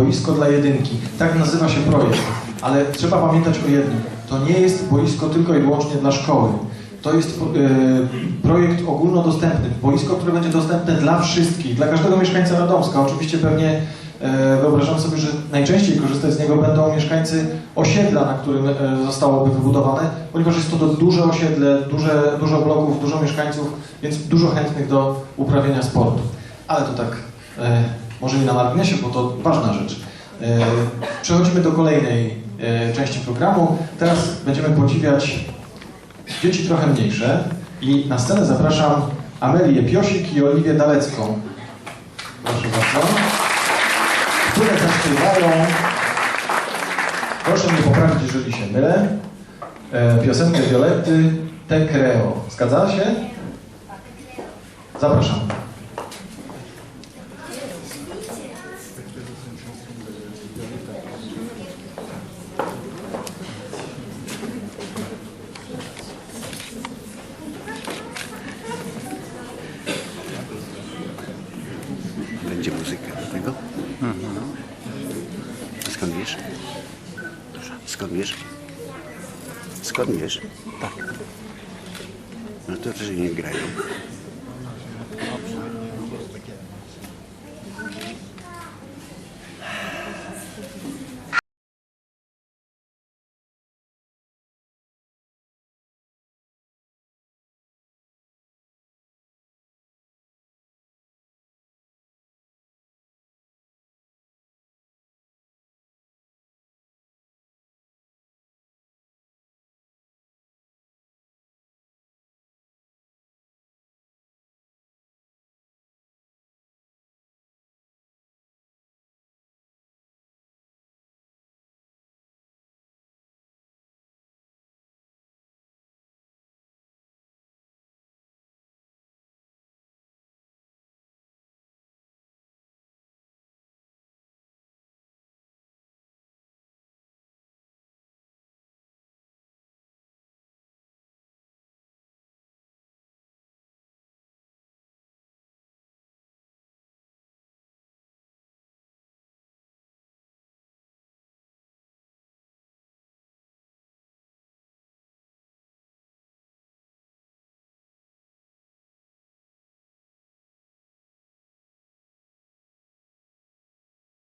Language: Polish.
boisko dla jedynki. Tak nazywa się projekt. Ale trzeba pamiętać o jednym. To nie jest boisko tylko i wyłącznie dla szkoły. To jest e, projekt ogólnodostępny. Boisko, które będzie dostępne dla wszystkich, dla każdego mieszkańca Radomska. Oczywiście pewnie e, wyobrażam sobie, że najczęściej korzystać z niego będą mieszkańcy osiedla, na którym e, zostałoby wybudowane, ponieważ jest to duże osiedle, duże, dużo bloków, dużo mieszkańców, więc dużo chętnych do uprawiania sportu. Ale to tak e, może nie na marginesie, bo to ważna rzecz. E, przechodzimy do kolejnej e, części programu. Teraz będziemy podziwiać dzieci trochę mniejsze i na scenę zapraszam Amelię Piosik i Oliwię Dalecką. Proszę bardzo. Które zaśpiewają, proszę mnie poprawić, jeżeli się mylę, e, piosenkę Violetty Te Creo. Zgadza się? Zapraszam. Będzie muzyka do tego? A skąd wiesz? Skąd wiesz? Skąd wiesz? Tak. No to, że nie grają.